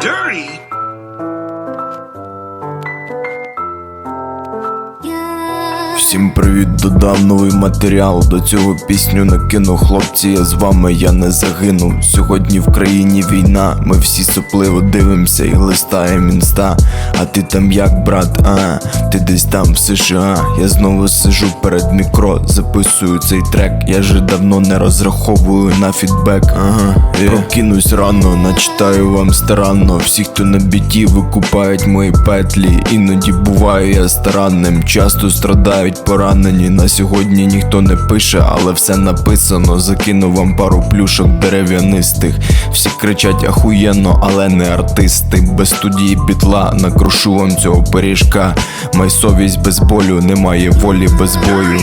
Dirty? Всім привіт, додав новий матеріал. До цього пісню накину хлопці. Я з вами я не загину. Сьогодні в країні війна. Ми всі сопливо дивимося і листаємо інста. А ти там як, брат? А ти десь там в США. Я знову сижу перед мікро, записую цей трек. Я же давно не розраховую на фідбек. Ага, я прокинусь рано, начитаю вам старанно. Всі, хто на біті, викупають мої петлі. Іноді буваю я старанним, часто страдають поранені. На сьогодні ніхто не пише, але все написано. Закину вам пару плюшок дерев'янистих. Всі кричать ахуєнно, але не артисти. Без студії пітла накрушу вам цього пиріжка. Май совість без болю, немає волі без бою.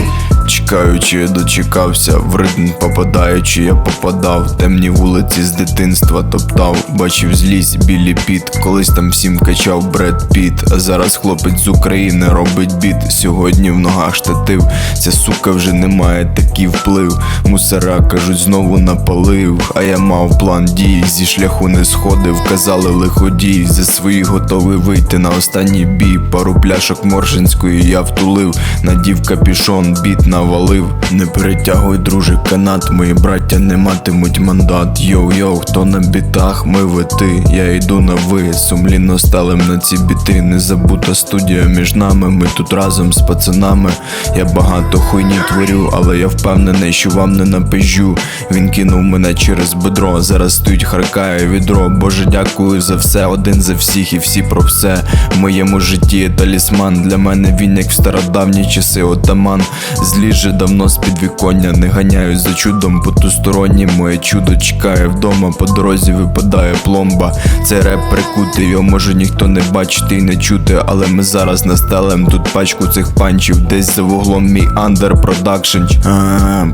Чекаючи, я дочекався, в ритм попадаючи, я попадав. Темні вулиці з дитинства топтав, бачив злість, білі піт. Колись там всім качав Бред Піт. А зараз хлопець з України робить біт. Сьогодні в ногах штатив. Ця сука вже не має такий вплив. Мусора кажуть, знову напалив. А я мав план дій, зі шляху не сходив. Казали лиходій, за свої готовий вийти на останній бій. Пару пляшок моршинської я втулив. Надів капішон, біт навалив. Не перетягуй, друже, канат. Мої браття не матимуть мандат. Йоу-йоу, хто на бітах, ми ви-ти. Я йду на ви, сумлінно сталим на ці біти. Незабута студія між нами. Ми тут разом з пацанами. Я багато хуйні творю, але я впевнений, що вам не напижу. Він кинув мене через бедро. Зараз стоїть харкає відро. Боже, дякую за все, один за всіх і всі про все. В моєму житті є талісман. Для мене він як в стародавні часи отаман. Злі же давно з підвіконня не ганяюсь за чудом потустороннім. Моє чудо чекає вдома. По дорозі випадає пломба. Це реп прикутий, його може ніхто не бачити і не чути. Але ми зараз настелем тут пачку цих панчів. Десь за вуглом мій андер продакшн.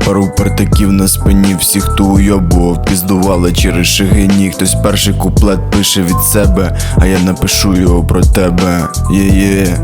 Пару партаків на спині, всі, хто уйобував, піздували через шигині. Хтось перший куплет пише від себе, а я напишу його про тебе. Є-є.